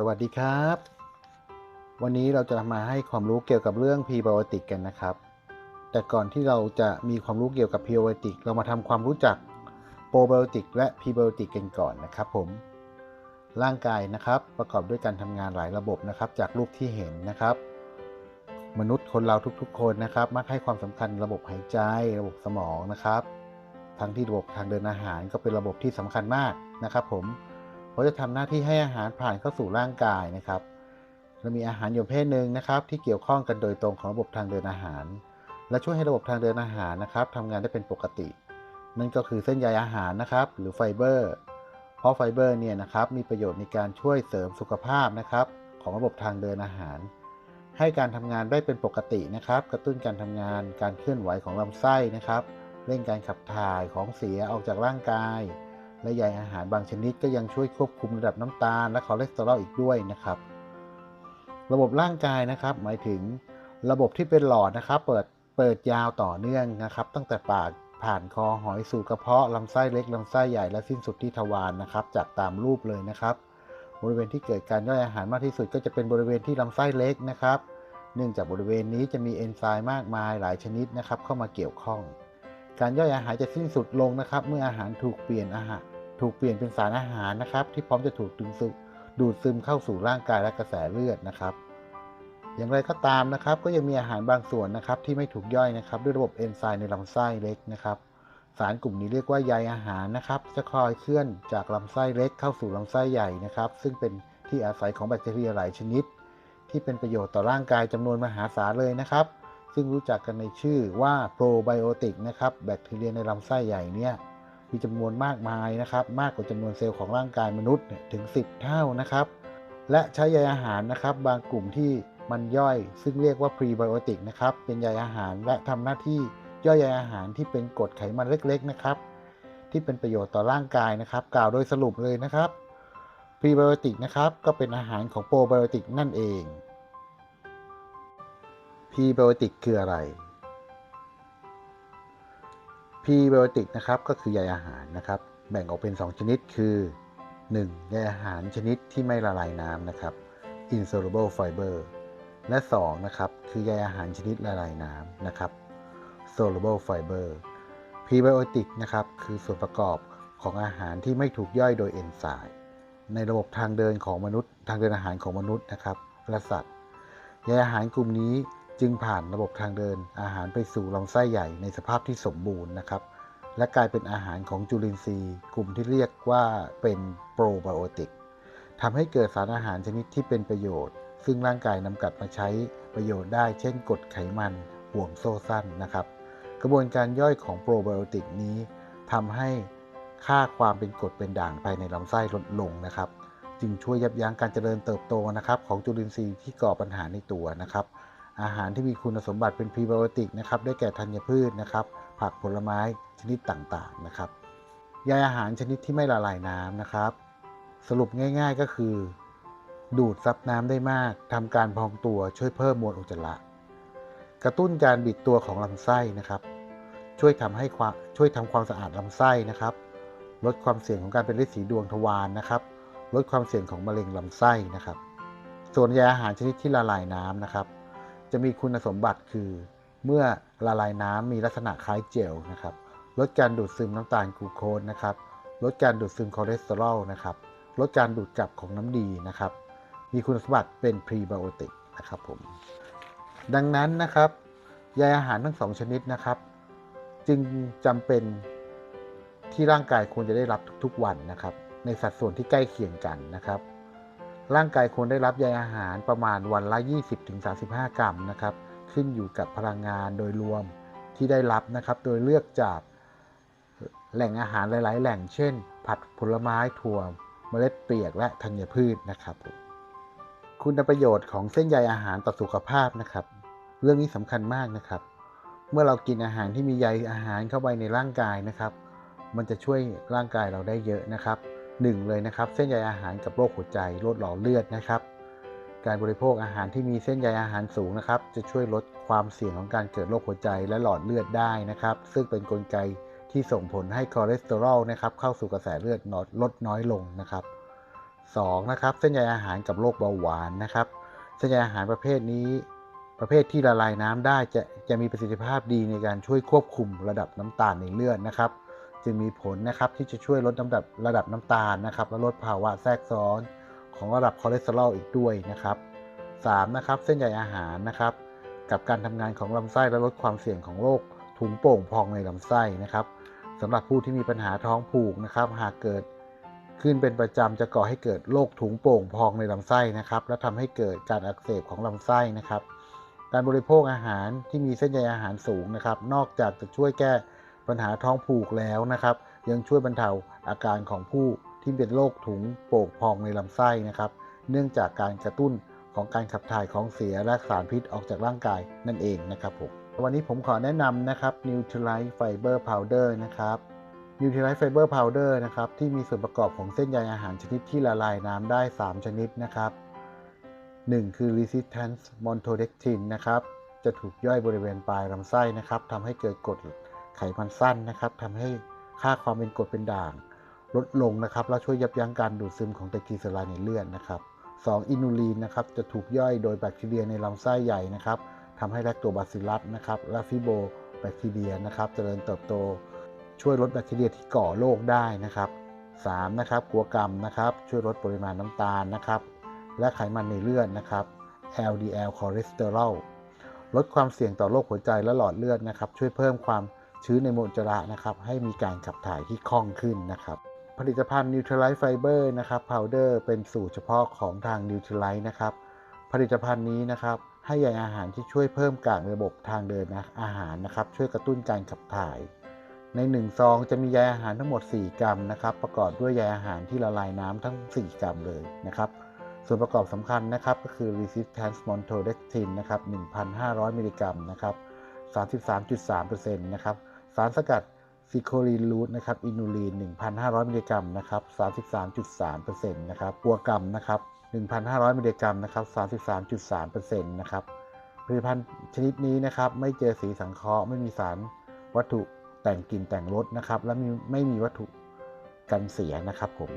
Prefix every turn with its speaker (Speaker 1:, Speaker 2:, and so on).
Speaker 1: สวัสดีครับ วันนี้เราจะมาให้ความรู้เกี่ยวกับเรื่องพรีไบโอติกกันนะครับ แต่ก่อนที่เราจะมีความรู้เกี่ยวกับพรีไบโอติกเรามาทำความรู้จักโปรไบโอติกและพรีไบโอติกกันก่อนนะครับผมร่างกายนะครับประกอบด้วยการทำงานหลายระบบนะครับ จากรูปที่เห็นนะครับ มนุษย์คนเราทุกๆ คนนะครับมักให้ความสำคัญระบบหายใจ ระบบสมองนะครับ ทั้งที่ระบบทางเดินอาหารก็เป็นระบบที่สำคัญมากนะครับ ผม เพราจะทำหน้าที่ให้อาหารผ่านเข้าสู่ร่างกายนะครับและมีอาหารอยู่ประเภทหนึ่งนะครับ ที่เกี่ยวข้องกันโดยตรงของระบบทางเดินอาหาร และช่วยให้ระบบทางเดินอาหารนะครับทำงานได้เป็นปกติ นั่นก็คือเส้นใยอาหารนะครับ หรือไฟเบอร์เพราะไฟเบอร์เนี่ยนะครับมีประโยชน์ในการช่วยเสริมสุขภาพนะครับของระบบทางเดินอาหาร ให้การทำงานได้เป็นปกตินะครับ กระตุ้นการทำงานการเคลื่อนไหวของลำไส้นะครับเร่งการขับถ่ายของเสียออกจากร่างกาย และใยอาหารบางชนิดก็ยังช่วยควบคุมระดับน้ำตาลและคอเลสเตอรอลอีกด้วยนะครับ ระบบร่างกายนะครับ หมายถึงระบบที่เป็นหลอดนะครับ เปิดเปิดยาวต่อเนื่องนะครับ ตั้งแต่ปากผ่านคอหอยสู่กระเพาะลำไส้เล็กลำไส้ใหญ่และสิ้นสุดที่ทวารนะครับ จากตามรูปเลยนะครับ บริเวณที่เกิดการย่อยอาหารมากที่สุดก็จะเป็นบริเวณที่ลำไส้เล็กนะครับ เนื่องจากบริเวณนี้จะมีเอนไซม์มากมายหลายชนิดนะครับ เข้ามาเกี่ยวข้อง การย่อยอาหารจะสิ้นสุดลงนะครับ เมื่ออาหารถูกเปลี่ยนอาหาร ถูกเปลี่ยนเป็นสารอาหารนะครับ ที่พร้อมจะถูกดึงซึมดูดซึมเข้าสู่ร่างกายและกระแสเลือดนะครับ อย่างไรก็ตามนะครับ ก็ยังมีอาหารบางส่วนนะครับ ที่ไม่ถูกย่อยนะครับ ด้วยระบบเอนไซม์ในลำไส้เล็กนะครับสารกลุ่มนี้เรียกว่าใยอาหารนะครับ จะคอยเคลื่อนจากลำไส้เล็กเข้าสู่ลำไส้ใหญ่นะครับ ซึ่งเป็นที่อาศัยของแบคทีเรียหลายชนิด ที่เป็นประโยชน์ต่อร่างกายจำนวนมหาศาลเลยนะครับ ซึ่งรู้จักกันในชื่อว่าโปรไบโอติกนะครับแบคทีเรียในลำไส้ใหญ่เนี่ย มีจำนวนมากมายนะครับ มากกว่าจำนวนเซลล์ของร่างกายมนุษย์ถึง 10 เท่านะครับ และใช้ใยอาหารนะครับ บางกลุ่มที่มันย่อยซึ่งเรียกว่าพรีไบโอติกนะครับ เป็นใยอาหารและทำหน้าที่ย่อยใยอาหารที่เป็นกรดไขมันเล็กๆนะครับ ที่เป็นประโยชน์ต่อร่างกายนะครับ กล่าวโดยสรุปเลยนะครับพรีไบโอติกนะครับก็เป็นอาหารของโปรไบโอติกนั่นเองพรีไบโอติกคืออะไร พรีไบโอติกนะครับก็คือใยอาหารนะครับ แบ่งออกเป็น 2 ชนิดคือ 1. ใยอาหารชนิดที่ไม่ละลายน้ำนะครับ insoluble fiber และ 2 นะครับ คือใยอาหารชนิดละลายน้ำนะครับ soluble fiber พรีไบโอติกนะครับ คือส่วนประกอบของอาหารที่ไม่ถูกย่อยโดยเอนไซม์ในระบบทางเดินของมนุษย์ ทางเดินอาหารของมนุษย์นะครับและสัตว์ใยอาหารกลุ่มนี้ จึงผ่านระบบทางเดินอาหารไปสู่ลำไส้ใหญ่ในสภาพที่สมบูรณ์นะครับ และกลายเป็นอาหารของจุลินทรีย์ กลุ่มที่เรียกว่าเป็นโปรไบโอติกทำให้เกิดสารอาหารชนิดที่เป็นประโยชน์ ซึ่งร่างกายนำกลับมาใช้ประโยชน์ได้ เช่นกรดไขมันห่วงโซ่สั้นนะครับ กระบวนการย่อยของโปรไบโอติกนี้ทำให้ค่าความเป็นกรดเป็นด่างภายในลำไส้ลดลงนะครับ จึงช่วยยับยั้งการเจริญเติบโตนะครับ ของจุลินทรีย์ที่ก่อปัญหาในตัวนะครับ อาหารที่มีคุณสมบัติเป็นพรีไบโอติกนะครับได้แก่ธัญพืชนะครับ ผักผลไม้ชนิดต่างๆนะครับใยอาหารชนิดที่ไม่ละลายน้ำนะครับ สรุปง่ายๆก็คือ ดูดซับน้ำได้มากทำการพองตัวช่วยเพิ่มมวลอุจจาระกระตุ้นการบิดตัวของลำไส้นะครับ ช่วยทำให้ความช่วยทำความสะอาดลำไส้นะครับ ลดความเสี่ยงของการเป็นฤทธิ์สีดวงทวารนะครับ ลดความเสี่ยงของมะเร็งลำไส้นะครับ ส่วนยาอาหารชนิดที่ละลายน้ำนะครับ จะมีคุณสมบัติคือ เมื่อละลายน้ำมีลักษณะคล้ายเจลนะครับ ลดการดูดซึมน้ำตาลกลูโคสนะครับ ลดการดูดซึมคอเลสเตอรอลนะครับ ลดการดูดกลับของน้ำดีนะครับ มีคุณสมบัติเป็นพรีไบโอติกนะครับผม ดังนั้นนะครับใยอาหารทั้งสองชนิดนะครับ จึงจำเป็นที่ร่างกายควรจะได้รับทุกๆวันนะครับ ในสัดส่วนที่ใกล้เคียงกันนะครับ ร่างกายควรได้รับใยอาหารประมาณวันละ 20-35 กรัมนะครับ ขึ้นอยู่กับพลังงานโดยรวมที่ได้รับนะครับ โดยเลือกจากแหล่งอาหารหลาย ๆ แหล่ง เช่น ผัดผลไม้ถั่วเมล็ดเปียกและธัญพืชนะครับคุณประโยชน์ของเส้นใยอาหารต่อสุขภาพนะครับ เรื่องนี้สำคัญมากนะครับ เมื่อเรากินอาหารที่มีใยอาหารเข้าไปในร่างกายนะครับ มันจะช่วยร่างกายเราได้เยอะนะครับ หนึ่งเลยนะครับ เส้นใยอาหารกับโรคหัวใจลดหล่อเลือดนะครับ การบริโภคอาหารที่มีเส้นใยอาหารสูงนะครับ จะช่วยลดความเสี่ยงของการเกิดโรคหัวใจและหลอดเลือดได้นะครับ ซึ่งเป็นนกลไกที่ส่งผลให้คอเลสเตอรอลนะครับเข้าสู่กระแสเลือดลดน้อยลงนะครับ 2 นะครับเส้นใยอาหารกับโรคเบาหวานนะครับ เส้นใยอาหารประเภทนี้ประเภทที่ละลายน้ำได้จะจะมีประสิทธิภาพดีในการช่วยควบคุมระดับน้ำตาลในเลือดนะครับ จึงมีผลนะครับที่จะช่วยลดน้ำดับระดับน้ำตาลนะครับ และลดภาวะแทรกซ้อนของระดับคอเลสเตอรอลอีกด้วยนะครับ3นะครับเส้นใยอาหารนะครับ กับการทำงานของลำไส้และลดความเสี่ยงของโรคถุงโป่งพองในลำไส้นะครับสำหรับผู้ที่มีปัญหาท้องผูกนะครับ หากเกิดขึ้นเป็นประจำจะก่อให้เกิดโรคถุงโป่งพองในลำไส้นะครับ และทำให้เกิดการอักเสบของลำไส้นะครับ การบริโภคอาหารที่มีเส้นใยอาหารสูงนะครับ นอกจากจะช่วยแก้ ปัญหาท้องผูกแล้วนะครับ ยังช่วยบรรเทาอาการของผู้ที่เป็นโรคถุงโป่งพองในลำไส้นะครับ เนื่องจากการกระตุ้นของการขับถ่ายของเสียและสารพิษออกจากร่างกายนั่นเองนะครับผมวันนี้ผมขอแนะนำนะครับ Neutralite Fiber Powder นะครับ Neutralite Fiber Powder นะครับที่มีส่วนประกอบของเส้นใยอาหารชนิดที่ละลายน้ำได้ 3 ชนิดนะครับ 1 คือ Resistance Maltodextrin นะครับจะถูกย่อยบริเวณปลายลำไส้นะครับทำให้เกิดกรด ไขมันสั้นนะครับทำให้ค่าความเป็นกรดเป็นด่าง ลดลงนะครับ และช่วยยับยั้งการดูดซึมของไตรกลีเซอไรด์ในเลือดนะครับ 2. อินูลีนนะครับจะถูกย่อยโดยแบคทีเรียในลำไส้ใหญ่นะครับทำให้แลคโตบาซิลลัสนะครับและฟิโบแบคทีเรียนะครับเจริญเติบโต ช่วยลดแบคทีเรียที่ก่อโรคได้นะครับ 3. นะครับกัวกรรมนะครับช่วยลดปริมาณน้ำตาลนะครับและไขมันในเลือดนะครับ LDL คอเลสเตอรอลลดความเสี่ยงต่อโรคหัวใจและหลอดเลือดนะครับ ช่วยเพิ่มความ ชื้นในโมจระนะครับ ให้มีการขับถ่ายที่คล่องขึ้นนะครับผลิตภัณฑ์ Neutralite Fiber นะครับ Powder เป็นสูตรเฉพาะของทาง Neutralite นะครับ ผลิตภัณฑ์นี้นะครับ ให้ใยอาหารที่ช่วยเพิ่มกากระบบทางเดินอาหารนะครับ ช่วยกระตุ้นการขับถ่าย ใน1ซองจะมีใยอาหารทั้งหมด 4 กรัมนะครับ ประกอบด้วยใยอาหารที่ละลายน้ำทั้ง 4 กรัมเลยนะครับ ส่วนประกอบสำคัญนะครับก็คือ resistance maltodextrin นะครับ 1,500 มิลลิกรัมนะครับ 33.3%นะครับ สารสกัดซิโคลีนรูทนะครับอินูลีน 1,500 มิลลิกรัมนะครับ 33.3%นะครับปัวกรัมนะครับ 1,500 มิลลิกรัมนะครับ 33.3%นะครับผลิตภัณฑ์ชนิดนี้นะครับไม่เจอสีสังเคราะห์ไม่มีสารวัตถุแต่งกลิ่นแต่งรสนะครับ และไม่มีวัตถุกันเสียนะครับผม